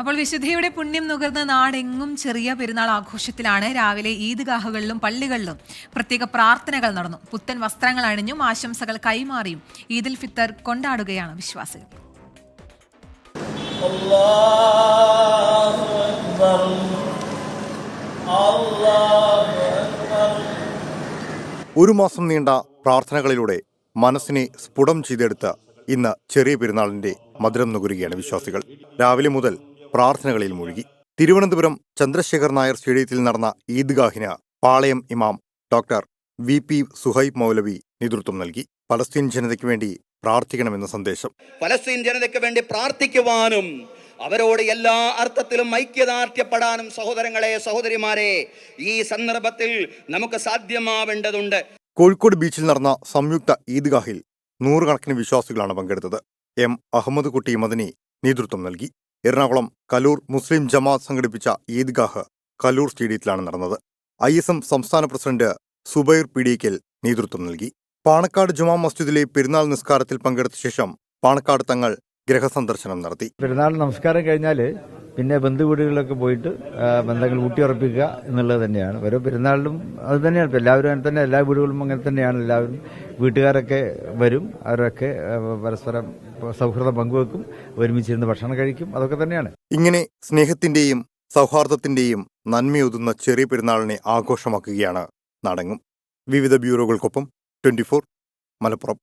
അപ്പോൾ വിശുദ്ധിയുടെ പുണ്യം നുകർന്ന നാടെങ്ങും ചെറിയ പെരുന്നാൾ ആഘോഷത്തിലാണ് രാവിലെ ഈദ്ഗാഹുകളിലും പള്ളികളിലും പ്രത്യേക പ്രാർത്ഥനകൾ നടന്നു. പുത്തൻ വസ്ത്രങ്ങൾ അണിഞ്ഞും ആശംസകൾ കൈമാറിയും ഈദുൽ ഫിത്തർ കൊണ്ടാടുകയാണ് വിശ്വാസികൾ. ഒരു മാസം നീണ്ട പ്രാർത്ഥനകളിലൂടെ മനസ്സിനെ സ്ഫുടം ചെയ്തെടുത്ത ഇന്ന് ചെറിയ പെരുന്നാളിന്റെ മധുരം നുകരുകയാണ് വിശ്വാസികൾ. രാവിലെ മുതൽ പ്രാർത്ഥനകളിൽ മുഴുകി. തിരുവനന്തപുരം ചന്ദ്രശേഖർ നായർ സ്റ്റേഡിയത്തിൽ നടന്ന ഈദ്ഗാഹിന് പാളയം ഇമാം ഡോക്ടർ വി പി സുഹൈബ് മൗലവി നേതൃത്വം നൽകി. പലസ്തീൻ ജനതയ്ക്ക് വേണ്ടി പ്രാർത്ഥിക്കണമെന്ന സന്ദേശം. പലസ്തീൻ ജനതയ്ക്ക് വേണ്ടി പ്രാർത്ഥിക്കുവാനും അവരോട് എല്ലാ അർത്ഥത്തിലും ഐക്യദാർഢ്യപ്പെടാനും സഹോദരങ്ങളെ സഹോദരിമാരെ ഈ സന്ദർഭത്തിൽ നമുക്ക് സാധ്യമാവേണ്ടതുണ്ട്. കോഴിക്കോട് ബീച്ചിൽ നടന്ന സംയുക്ത ഈദ്ഗാഹിൽ നൂറുകണക്കിന് വിശ്വാസികളാണ് പങ്കെടുത്തത്. എം. അഹമ്മദ് കുട്ടി മദനി നേതൃത്വം നൽകി. എറണാകുളം കലൂർ മുസ്ലിം ജമാഅത്ത് സംഘടിപ്പിച്ച ഈദ്ഗാഹ് കലൂർ സ്റ്റേഡിയത്തിലാണ് നടന്നത്. ഐ എസ് എം സംസ്ഥാന പ്രസിഡന്റ് സുബൈർ പിടിക്കൽ നേതൃത്വം നൽകി. പാണക്കാട് ജുമാ മസ്ജിദിലെ പെരുന്നാൾ നിസ്കാരത്തിൽ പങ്കെടുത്ത ശേഷം പാണക്കാട് തങ്ങൾ ഗ്രഹസന്ദർശനം നടത്തി. പെരുന്നാൾ നമസ്കാരം കഴിഞ്ഞാൽ പിന്നെ ബന്ധുവീടുകളിലൊക്കെ പോയിട്ട് ബന്ധങ്ങൾ ഊട്ടിയുറപ്പിക്കുക എന്നുള്ളത് തന്നെയാണ്. ഓരോ പെരുന്നാളിലും അത് തന്നെയാണ്. എല്ലാവരും അങ്ങനെ തന്നെ എല്ലാ വീടുകളിലും അങ്ങനെ തന്നെയാണ്. എല്ലാവരും വീട്ടുകാരൊക്കെ വരും. അവരൊക്കെ പരസ്പരം സൗഹൃദം പങ്കുവെക്കും. ഒരുമിച്ചിരുന്ന് ഭക്ഷണം കഴിക്കും. അതൊക്കെ തന്നെയാണ്. ഇങ്ങനെ സ്നേഹത്തിന്റെയും സൗഹാർദ്ദത്തിന്റെയും നന്മയൊതുന്ന ചെറിയ പെരുന്നാളിനെ ആഘോഷമാക്കുകയാണ് നടങ്ങും. വിവിധ ബ്യൂറോകൾക്കൊപ്പം ട്വന്റി മലപ്പുറം.